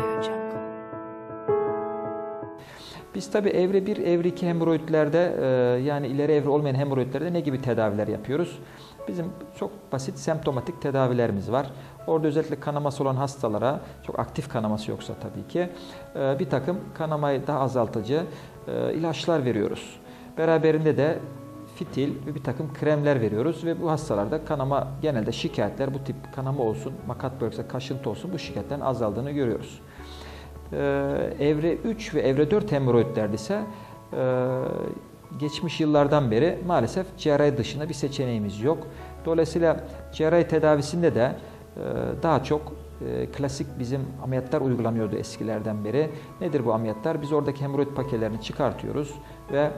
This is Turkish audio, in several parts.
AudioJungle. Biz tabi evre 1, evre 2 hemoroidlerde e, yani ileri evre olmayan hemoroidlerde ne gibi tedaviler yapıyoruz? Bizim çok basit semptomatik tedavilerimiz var. Orada özellikle kanaması olan hastalara, çok aktif kanaması yoksa tabii ki e, bir takım kanamayı daha azaltıcı e, ilaçlar veriyoruz. Beraberinde de fitil ve bir takım kremler veriyoruz ve bu hastalarda kanama genelde şikayetler bu tip kanama olsun, makat bölgesinde kaşıntı olsun bu şikayetlerin azaldığını görüyoruz. Ee, evre 3 ve evre 4 hemoroidlerde ise e, geçmiş yıllardan beri maalesef cerrahi dışında bir seçeneğimiz yok. Dolayısıyla cerrahi tedavisinde de e, daha çok e, klasik bizim ameliyatlar uygulanıyordu eskilerden beri. Nedir bu ameliyatlar? Biz oradaki hemoroid pakelerini çıkartıyoruz ve e,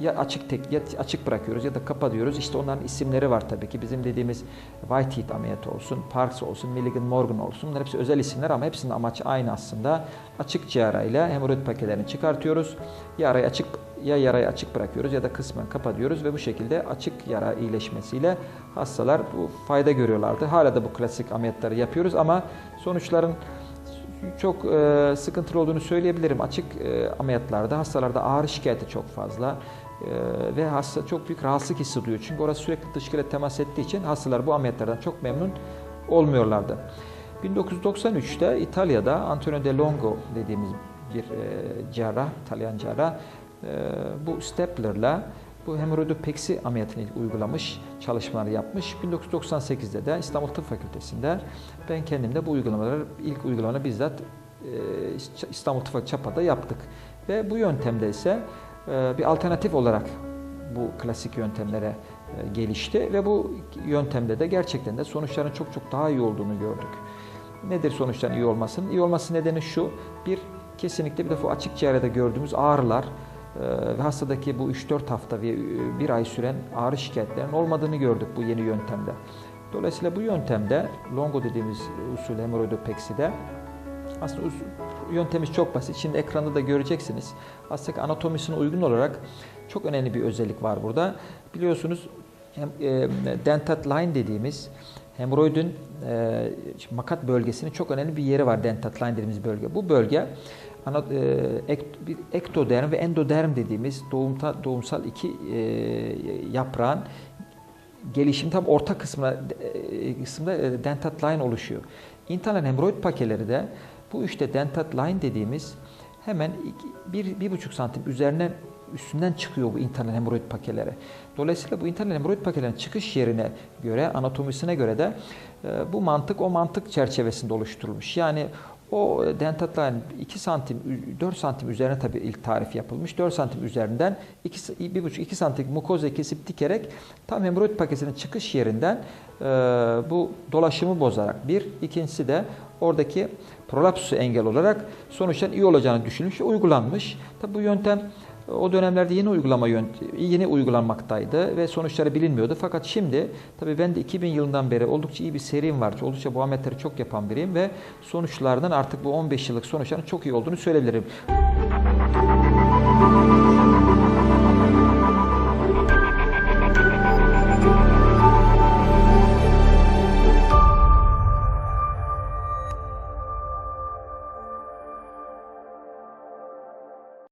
ya açık tek ya açık bırakıyoruz ya da kapatıyoruz. İşte onların isimleri var tabii ki. Bizim dediğimiz Whitehead ameliyatı olsun, Parks olsun, Milligan Morgan olsun. Bunlar hepsi özel isimler ama hepsinin amacı aynı aslında. Açık cerrahıyla hemoroid paketlerini çıkartıyoruz. Yarayı açık ya yarayı açık bırakıyoruz ya da kısmen kapatıyoruz ve bu şekilde açık yara iyileşmesiyle hastalar bu fayda görüyorlardı. Hala da bu klasik ameliyatları yapıyoruz ama sonuçların çok e, sıkıntılı olduğunu söyleyebilirim. Açık e, ameliyatlarda hastalarda ağrı şikayeti çok fazla e, ve hasta çok büyük rahatsızlık hissediyor. Çünkü orası sürekli dışkıyla temas ettiği için hastalar bu ameliyatlardan çok memnun olmuyorlardı. 1993'te İtalya'da Antonio De Longo dediğimiz bir e, cerrah, İtalyan cerrah e, bu staplerla bu hemoroidopeksi ameliyatını uygulamış, çalışmalar yapmış. 1998'de de İstanbul Tıp Fakültesi'nde ben kendim de bu uygulamaları, ilk uygulamaları bizzat e, İstanbul Tıp Çapa'da yaptık. Ve bu yöntemde ise e, bir alternatif olarak bu klasik yöntemlere e, gelişti ve bu yöntemde de gerçekten de sonuçların çok çok daha iyi olduğunu gördük. Nedir sonuçların iyi olmasının? İyi olması nedeni şu, bir kesinlikle bir defa açık cerrahda gördüğümüz ağrılar, ve hastadaki bu 3-4 hafta ve bir ay süren ağrı şikayetlerinin olmadığını gördük bu yeni yöntemde. Dolayısıyla bu yöntemde longo dediğimiz usul hemoroidopekside aslında yöntemimiz çok basit. Şimdi ekranda da göreceksiniz. Aslında anatomisine uygun olarak çok önemli bir özellik var burada. Biliyorsunuz e, dentat line dediğimiz hemoroidin e, makat bölgesinin çok önemli bir yeri var dentat line dediğimiz bölge. Bu bölge ana, e, ektoderm ve endoderm dediğimiz doğumta, doğumsal iki e, yaprağın gelişim tam orta kısmına e, kısımda e, dentat line oluşuyor. İnternet hemoroid pakeleri de bu işte dentat line dediğimiz hemen iki, bir, bir buçuk santim üzerine üstünden çıkıyor bu internal hemoroid pakeleri. Dolayısıyla bu internal hemoroid pakelerin çıkış yerine göre, anatomisine göre de e, bu mantık o mantık çerçevesinde oluşturulmuş. Yani o dentatların 2 santim, 4 santim üzerine tabii ilk tarif yapılmış. 4 santim üzerinden 1,5-2 santim mukoza kesip dikerek tam hemoroid paketinin çıkış yerinden e, bu dolaşımı bozarak bir. ikincisi de oradaki prolapsusu engel olarak sonuçların iyi olacağını düşünülmüş uygulanmış. Tabii bu yöntem o dönemlerde yeni uygulama yeni uygulanmaktaydı ve sonuçları bilinmiyordu. Fakat şimdi tabii ben de 2000 yılından beri oldukça iyi bir serim var. Oldukça bu ameliyatları çok yapan biriyim ve sonuçlarının artık bu 15 yıllık sonuçların çok iyi olduğunu söyleyebilirim.